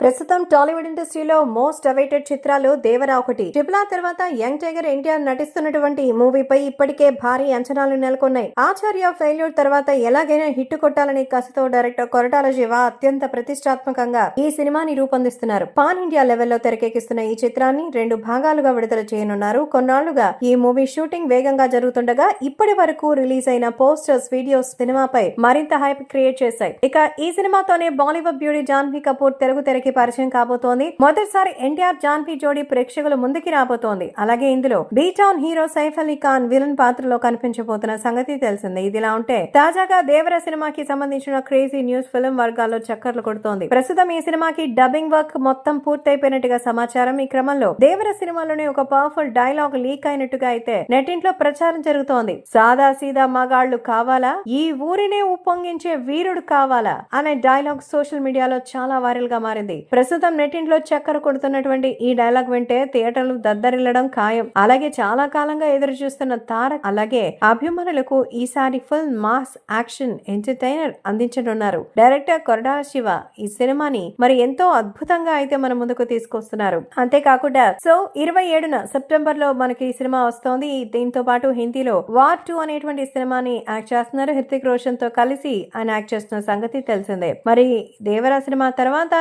ప్రస్తుతం టాలీవుడ్ ఇండస్ట్రీలో most awaited చిత్రాలు దేవరా ఒకటి. ట్రిపుల్ ఆర్ తర్వాత యంగ్ టైగర్ ఎన్టీఆర్ నటిస్తున్నటువంటి ఈ మూవీపై ఇప్పటికే భారీ అంచనాలు నెలకొన్నాయి. ఆచార్య ఫెయిల్యూర్ తర్వాత ఎలాగైనా హిట్ కొట్టాలని కసితో డైరెక్టర్ కొరటాల శివ అత్యంత ప్రతిష్టాత్మకంగా ఈ సినిమాని రూపొందిస్తున్నారు. పాన్ ఇండియా లెవెల్లో తెరకెక్కిస్తున్న ఈ చిత్రాన్ని రెండు భాగాలుగా విడుదల చేయనున్నారు. కొన్నాళ్ళుగా ఈ మూవీ షూటింగ్ వేగంగా జరుగుతుండగా ఇప్పటి వరకు రిలీజ్ అయిన పోస్టర్స్ వీడియోస్ సినిమాపై మరింత హైప్ క్రియేట్ చేశాయి. ఇక ఈ సినిమాతోనే బాలీవుడ్ బ్యూటీ జాన్వీ కపూర్ తెలుగు తెరకి పరిచయం కాబోతోంది. మొదటిసారి ఎన్టీఆర్ జాన్వీ జోడీ ప్రేక్షకుల ముందుకి రాబోతోంది. అలాగే ఇందులో B town hero Saif Ali Khan villain పాత్రలో కనిపించబోతున్న సంగతి తెలిసిందే. ఇదిలా ఉంటే తాజాగా దేవర సినిమాకి సంబంధించిన క్రేజీ న్యూస్ ఫిల్మ్ వర్గాల్లో చక్కర్లు కొడుతోంది. ప్రస్తుతం ఈ సినిమాకి డబ్బింగ్ వర్క్ మొత్తం పూర్తయిపోయినట్టుగా సమాచారం. ఈ క్రమంలో దేవర సినిమాలోనే ఒక పవర్ఫుల్ డైలాగ్ లీక్ అయినట్టుగా అయితే నెట్టింట్లో ప్రచారం జరుగుతోంది. సాదా సీదా మగాళ్ళు కావాలా? ఈ ఊరినే ఉప్పొంగించే వీరుడు కావాలా? అనే డైలాగ్ సోషల్ మీడియాలో చాలా వైరల్గా మారింది. ప్రస్తుతం నెట్టింట్లో చక్కర కొడుతున్నటువంటి ఈ డైలాగ్ వింటే థియేటర్లు దద్దరిల్లడం ఖాయం. అలాగే చాలా కాలంగా ఎదురు చూస్తున్న తారక్ అలాగే అభిమానులకు ఈసారి ఫుల్ మాస్ యాక్షన్ ఎంటర్టైనర్ అందించనున్నారు. డైరెక్టర్ కొరడా శివ ఈ సినిమాని మరి ఎంతో అద్భుతంగా అయితే మన ముందుకు తీసుకొస్తున్నారు. అంతేకాకుండా సో ఇరవై ఏడున సెప్టెంబర్లో మనకి ఈ సినిమా వస్తోంది. దీంతో పాటు హిందీలో వార్ టూ అనేటువంటి సినిమాని యాక్ట్ చేస్తున్నారు. హృతిక్ రోషన్తో కలిసి ఆయన యాక్ట్ చేస్తున్న సంగతి తెలిసిందే. మరి దేవరా సినిమా తర్వాత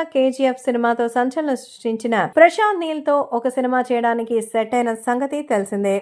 కేజీఎఫ్ సినిమాతో సంచలనం సృష్టించిన ప్రశాంత్ నీల్తో ఒక సినిమా చేయడానికి సెట్ అయిన సంగతి తెలిసిందే.